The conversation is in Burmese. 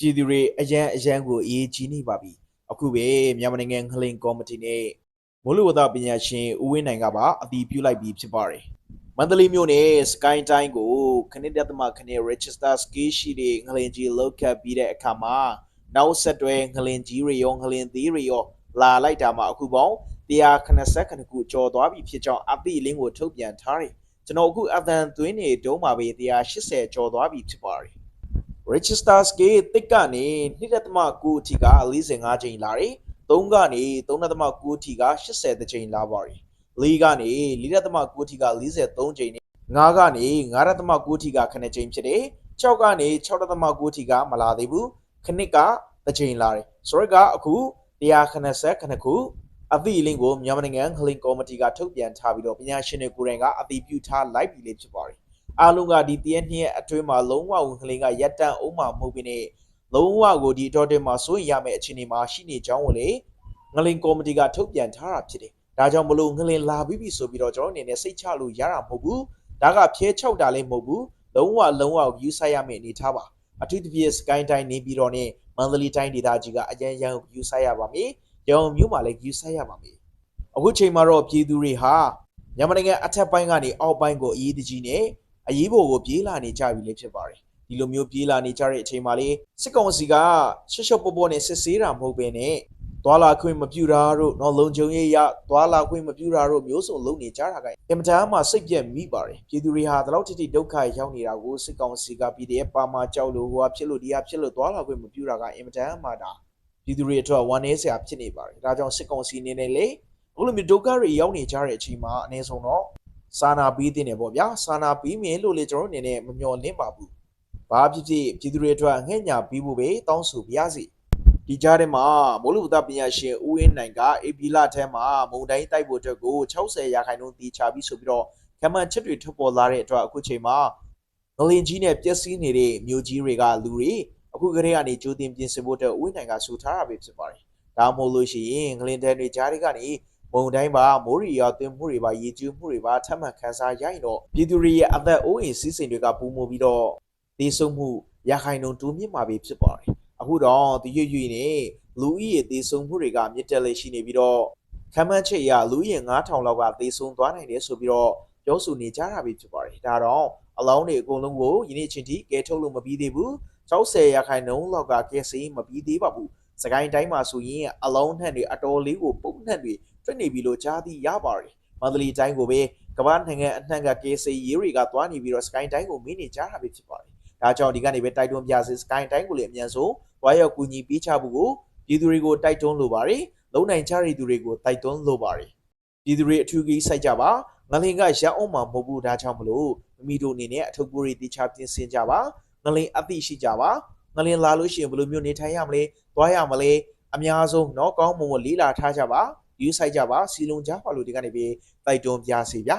ပြည်သူတွေအရန်အရန်ကိုအရေးကြီးနေပါပြီအခုပဲမြန်မာနိုင်ငံငလင်ကော်မတီနဲ့မိုးလေဝသပညာရှင်ဦးဝင်းနိုင်ကပါအတည်ပြုလိုက်ပြီးဖြစ်ပါတယ်မန္တလေးမြို့နယ်စကိုင်းတိုင်းကိုခနစ်တသမခနစ် register scale ရှိတဲ့ငလင်ကြီးလောက်ကပ်ပြီးတဲ့အခါမှာနောက်ဆက်တွဲငလင်ကြီးတွေရောငလင်သေးတွေရောလာလိုက်တာမှာအခုပေါင်း189ခုကျော်သွားပြီဖြစ်ကြောင်းအသည့်လင်းကိုထုတ်ပြန်ထားတယ်ကျွန်တော်အခုအသံသွင်းနေတုံးမှာပဲ180ကျော်သွားပြီဖြစ်ပါတယ် register scale တစ်ကနေ2.9အထိက45ချိန်လာတယ်3ကနေ3.9အထိက80ချိန်လာပါတယ်4ကနေ4.9အထိက43ချိန်နဲ့5ကနေ5.9အထိက9ချိန်ဖြစ်တယ်6ကနေ6.9အထိကမလာသေးဘူးခနစ်ကတစ်ချိန်လာတယ်ဆိုတော့ကအခု189ခုအသည့်လင်းကိုမြန်မာနိုင်ငံခလင်ကော်မတီကထုတ်ပြန်ထားပြီးတော့ပညာရှင်တွေကိုယ်တိုင်ကအတည်ပြုထားလိုက်ပြီလေဖြစ်ပါတယ် အားလုံးကဒီတရက်နှစ်ရက်အတွင်းမှာလုံးဝဝင်ကလေးကရက်တန့်အောင်မှာမဟုတ်ဘဲနဲ့လုံးဝကိုဒီအတော်တင်မှာစိုးရင်ရမယ့်အခြေအနေမှာရှိနေကြောင်းကိုလေငလင်ကော်မတီကထုတ်ပြန်ထားတာဖြစ်တယ်။ဒါကြောင့်မလို့ငလင်လာပြီးပြီဆိုပြီးတော့ကျွန်တော်အနေနဲ့စိတ်ချလို့ရတာမဟုတ်ဘူး။ဒါကဖြဲချောက်တာလည်းမဟုတ်ဘူး။လုံးဝလုံးဝယူဆရမယ့်အနေထားပါ။အထူးသဖြင့်စကိုင်းတိုင်းနေပြီးတော့နဲ့မန္တလေးတိုင်းဒေသကြီးကအရန်ရန်ယူဆရပါမယ်။ရောင်မျိုးမှာလည်းယူဆရပါမယ်။အခုချိန်မှာတော့ပြည်သူတွေဟာမြန်မာနိုင်ငံအထက်ပိုင်းကနေအောက်ပိုင်းကိုအရေးတကြီးနဲ့ အရေးပေါ်ကိုပြေးလာနေကြပြီလေဖြစ်ပါတယ်ဒီလိုမျိုးပြေးလာနေကြတဲ့အချိန်မှာလေစစ်ကောင်စီကရှေ့ရှော့ပေါ်ပေါ်နဲ့စစ်ဆေးတာမဟုတ်ဘဲနဲ့သွာလာခွင့်မပြုတာတို့တော့လုံခြုံရေးရသွာလာခွင့်မပြုတာတို့မျိုးစုံလုပ်နေကြတာကအင်မတန်မှစိတ်ပြက်မိပါတယ်ပြည်သူတွေဟာဒီလောက်ထိထိဒုက္ခရောက်နေတာကိုစစ်ကောင်စီက PDF ပါမာကြောက်လို့ဟိုဟာဖြစ်လို့ဒီဟာဖြစ်လို့သွာလာခွင့်မပြုတာကအင်မတန်မှဒါပြည်သူတွေအတွက်ဝမ်းနည်းစရာဖြစ်နေပါတယ်ဒါကြောင့်စစ်ကောင်စီအနေနဲ့လေအခုလိုမျိုးဒုက္ခတွေရောက်နေကြတဲ့အချိန်မှာအနည်းဆုံးတော့ စာနာပေးတင်တယ်ပေါ့ဗျာစာနာပေးမယ်လို့လေကျွန်တော်တို့အနေနဲ့မမျှော်လင့်ပါဘူးဘာဖြစ်ဖြစ်ပြည်သူတွေအတွက်ငှက်ညာပေးဖို့ပဲတောင်းဆိုပါရစေဒီကြားထဲမှာမိုးလေဝသပညာရှင်ဦးဝင်းနိုင်ကအေပီလာထဲမှာမုန်တိုင်းတိုက်ဖို့အတွက်ကို60ရာခိုင်နှုန်းတီးချပြီးဆိုပြီးတော့ကမ္ဘာချက်တွေထုတ်ပေါ်လာတဲ့အတွက်အခုချိန်မှာငလင်ကြီးနဲ့ပျက်စီးနေတဲ့မြို့ကြီးတွေကလူတွေအခုကလေးကနေကြိုတင်ပြင်ဆင်ဖို့အတွက်ဦးဝင်းနိုင်ကဆူထားတာပဲဖြစ်ပါတယ်ဒါမှမဟုတ်လို့ရှိရင်ငလင်တဲတွေကြားတွေကနေ မုံတိုင်းပါမိုးရီရွာသွင်းမှုတွေပါရေကျူးမှုတွေပါထပ်မံခန်းစားရရင်တော့ပြည်သူတွေရဲ့အသက်အိုးအိမ်စီးစိမ်တွေကပူမိုပြီးတော့ဒေဆုံးမှုရခိုင်နှုန်းတိုးမြင့်မှာပဲဖြစ်ပါတယ်အခုတော့ဒီရွရွနဲ့လူဦးရေဒေဆုံးမှုတွေကမြင့်တက်လေရှိနေပြီးတော့ခမ်းမန်းချက်ရလူဦးရေ9000လောက်ကဒေဆုံးသွားနိုင်တယ်ဆိုပြီးတော့ပြောဆိုနေကြတာပဲဖြစ်ပါတယ်ဒါတော့အလောင်းတွေအကုန်လုံးကိုယနေ့အချိန်ထိကဲထုတ်လို့မပြီးသေးဘူး60ရခိုင်နှုန်းလောက်ကကဲစေးမပြီးသေးပါဘူးစကိုင်းတိုင်းမှာဆိုရင်အလောင်းနှံ့တွေအတော်လေးကိုပုံနှံ့တွေ တွေ့နေပြီလို့ကြားသိရပါတယ်မန္တလေးတိုင်းကိုပဲကမ္ဘာနိုင်ငံအနှံ့ကကေစီရေးတွေကသွားနေပြီးတော့စကိုင်းတိုင်းကိုမင်းနေကြတာပဲဖြစ်ပါတယ်ဒါကြောင့်ဒီကနေပဲတိုက်တွန်းပြစေစကိုင်းတိုင်းကိုလည်းအမြန်ဆုံးဝါရောက်ကူညီပေးချဖို့ကိုပြည်သူတွေကိုတိုက်တွန်းလိုပါတယ်လုံနိုင်ချရည်သူတွေကိုတိုက်တွန်းလိုပါတယ်ပြည်သူတွေအထူးကြီးစိုက်ကြပါငလင်ကရအောင်မှာမဟုတ်ဘူးဒါကြောင့်မလို့မိမိတို့အနေနဲ့အထုပ်ပိုးတွေတိချပြင်ဆင်ကြပါငလင်အသိရှိကြပါငလင်လာလို့ရှိရင်ဘယ်လိုမျိုးနေထိုင်ရမလဲသွားရမလဲအများဆုံးเนาะကောင်းမွန်မွန်လေးလာထားကြပါ ယူဆိုင်ကြပါစီလုံးကြပါလို့ဒီကနေပြီးတိုက်တွန်းပြစီဗျာ